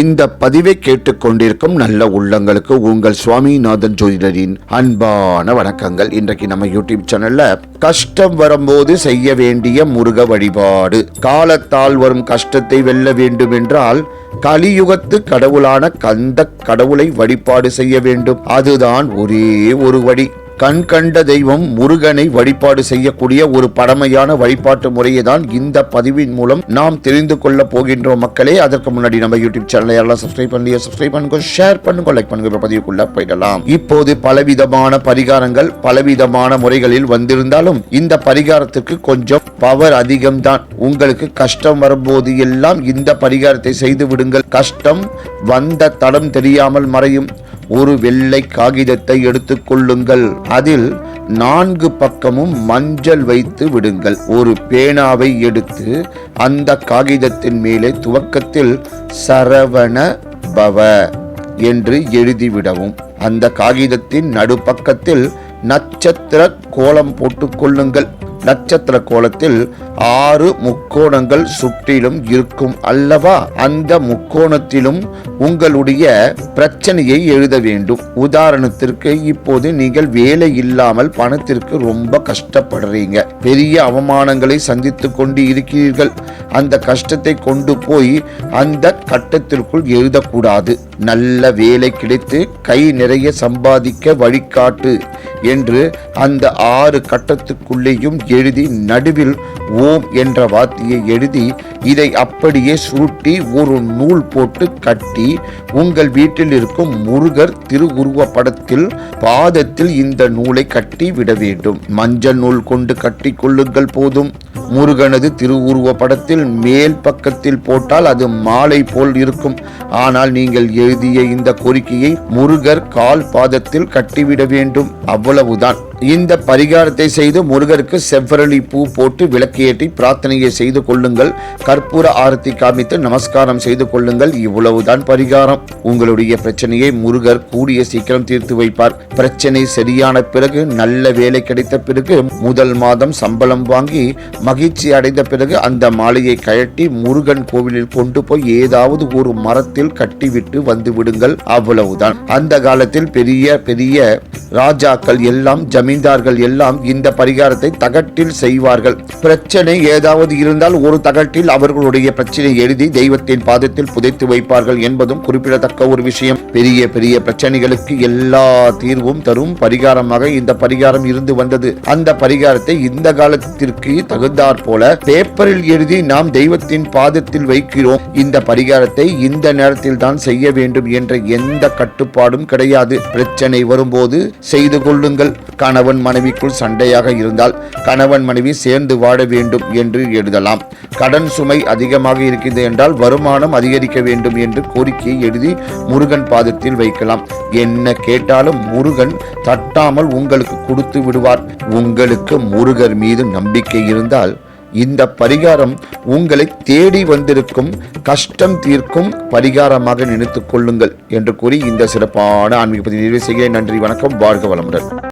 இந்த பதிவை கேட்டுக்கொண்டிருக்கும் நல்ல உள்ளங்களுக்கு உங்கள் சுவாமிநாதன் ஜோதிடரின் அன்பான வணக்கங்கள். இன்றைக்கு நம்ம யூடியூப் சேனல்ல கஷ்டம் வரும்போது செய்ய வேண்டிய முருக வழிபாடு. காலத்தால் வரும் கஷ்டத்தை வெல்ல வேண்டும் என்றால் கலியுகத்து கடவுளான கந்த கடவுளை வழிபாடு செய்ய வேண்டும். அதுதான் ஒரே ஒரு வழி. கண் கண்ட தெய்வம் முருகனை வழிபாடு செய்யக்கூடிய ஒரு பழமையான வழிபாட்டு முறையை தான் இந்த பதிவின் மூலம் நாம் தெரிந்து கொள்ள போகின்றோம். மக்களே அதற்கு முன்னாடி நம்ம யூடியூப் சேனலை எல்லாம் சப்ஸ்கிரைப் பண்ணி சப்ஸ்கிரைப் பண்ணுங்க ஷேர் பண்ணுங்க லைக் பண்ணுங்க. பதிவுக்குள்ள போயிடலாம். இப்போது பலவிதமான பரிகாரங்கள் பலவிதமான முறைகளில் வந்திருந்தாலும் இந்த பரிகாரத்துக்கு கொஞ்சம் பவர் அதிகம் தான் உங்களுக்கு கஷ்டம் வரும்போது எல்லாம் இந்த பரிகாரத்தை செய்து விடுங்கள். கஷ்டம் வந்த தடம் தெரியாமல் மறையும். ஒரு வெள்ளை காகிதத்தை எடுத்துக்கொள்ளுங்கள் அதில் நான்கு பக்கமும் மஞ்சள் வைத்து விடுங்கள். ஒரு பேனாவை எடுத்து அந்த காகிதத்தின் மேலே துவக்கத்தில் சரவண பவ என்று எழுதிவிடவும் அந்த காகிதத்தின் நடுப்பக்கத்தில் நட்சத்திர கோலம் போட்டுக்கொள்ளுங்கள் நட்சத்திர கோலத்தில் ஆறு முக்கோணங்கள் சுற்றிலும் இருக்கும் அல்லவா? அந்த முக்கோணத்திலும் உங்களுடைய பிரச்சனையை எழுத வேண்டும். உதாரணத்திற்கு இப்போது நீங்கள் வேலை இல்லாமல் பணத்திற்கு ரொம்ப கஷ்டப்படுறீங்க. பெரிய அவமானங்களை சந்தித்து கொண்டு இருக்கிறீர்கள். அந்த கஷ்டத்தை கொண்டு போய் அந்த கட்டத்திற்குள் எழுதக்கூடாது. நல்ல வேலை கிடைத்து கை நிறைய சம்பாதிக்க வழிகாட்டு. என்று அந்த ஆறு கட்டத்துக்குள்ளேயும் எழுதி நடுவில் ஓம் என்ற வார்த்தையை எழுதி இதை அப்படியே சுருட்டி ஒரு நூல் போட்டு கட்டி உங்கள் வீட்டில் இருக்கும் முருகர் திருவுருவ படத்தில் பாதத்தில் இந்த நூலை கட்டி விட வேண்டும். மஞ்சள் நூல் கொண்டு கட்டி கொள்ளுங்கள் போதும். முருகனது திருவுருவ படத்தில் மேல் பக்கத்தில் போட்டால் அது மாலை போல் இருக்கும். ஆனால் நீங்கள் எழுதிய இந்த கோரிக்கையை முருகர் கால் பாதத்தில் கட்டிவிட வேண்டும். அவ்வளவுதான். இந்த பரிகாரத்தை செய்து முருகருக்கு செவ்வரளி பூ போட்டு விளக்கேற்றி பிரார்த்தனையை செய்து கொள்ளுங்கள். கற்பூர ஆரத்தி காமித்து நமஸ்காரம் செய்து கொள்ளுங்கள். இவ்வளவுதான் பரிகாரம். உங்களுடைய பிரச்சனையை முருகர் கூடிய சீக்கிரம் தீர்த்து வைப்பார். பிரச்சனை சரியான பிறகு நல்ல வேலை கிடைத்த பிறகு முதல் மாதம் சம்பளம் வாங்கி மகிழ்ச்சி அடைந்த பிறகு அந்த மாலையை கழட்டி முருகன் கோவிலில் கொண்டு போய் ஏதாவது ஒரு மரத்தில் கட்டிவிட்டு வந்து விடுங்கள் அவ்வளவுதான். அந்த காலத்தில் பெரிய பெரிய ராஜாக்கள் எல்லாம் ஜமீன்தார்கள் எல்லாம் இந்த பரிகாரத்தை தகட்டில் செய்வார்கள். பிரச்சனை ஏதாவது இருந்தால் ஒரு தகட்டில் அவர்களுடைய பிரச்சனை எழுதி தெய்வத்தின் பாதத்தில் புதைத்து வைப்பார்கள் என்பதும் குறிப்பிடத்தக்க ஒரு விஷயம். பெரிய பெரிய பிரச்சனைகளுக்கு எல்லா தீர்வும் தரும் பரிகாரமாக இந்த பரிகாரம் இருந்து வந்தது. அந்த பரிகாரத்தை இந்த காலத்திற்கு தகுந்தாற் போல பேப்பரில் எழுதி நாம் தெய்வத்தின் பாதத்தில் வைக்கிறோம். இந்த பரிகாரத்தை இந்த நேரத்தில் தான் செய்ய வேண்டும் என்ற எந்த கட்டுப்பாடும் கிடையாது. பிரச்சனை வரும்போது செய்து கொள்ளுங்கள். கணவன் மனைவிக்குள் சண்டையாக இருந்தால் கணவன் மனைவி சேர்ந்து வாழ வேண்டும் என்று எழுதலாம். கடன் சுமை அதிகமாக இருக்கிறது என்றால் வருமானம் அதிகரிக்க வேண்டும் என்று கோரிக்கையை எழுதி முருகன் பாதத்தில் வைக்கலாம். என்ன கேட்டாலும் முருகன் தட்டாமல் உங்களுக்கு கொடுத்து விடுவார். உங்களுக்கு முருகர் மீது நம்பிக்கை இருந்தால் இந்த பரிகாரம் உங்களை தேடி வந்திருக்கும் கஷ்டம் தீர்க்கும் பரிகாரமாக நினைத்துக் கொள்ளுங்கள் என்று கூறி இந்த சிறப்பான ஆன்மீக பதிவு நிறைவு செய்கிறேன். நன்றி வணக்கம் வாழ்க வளமுடன்.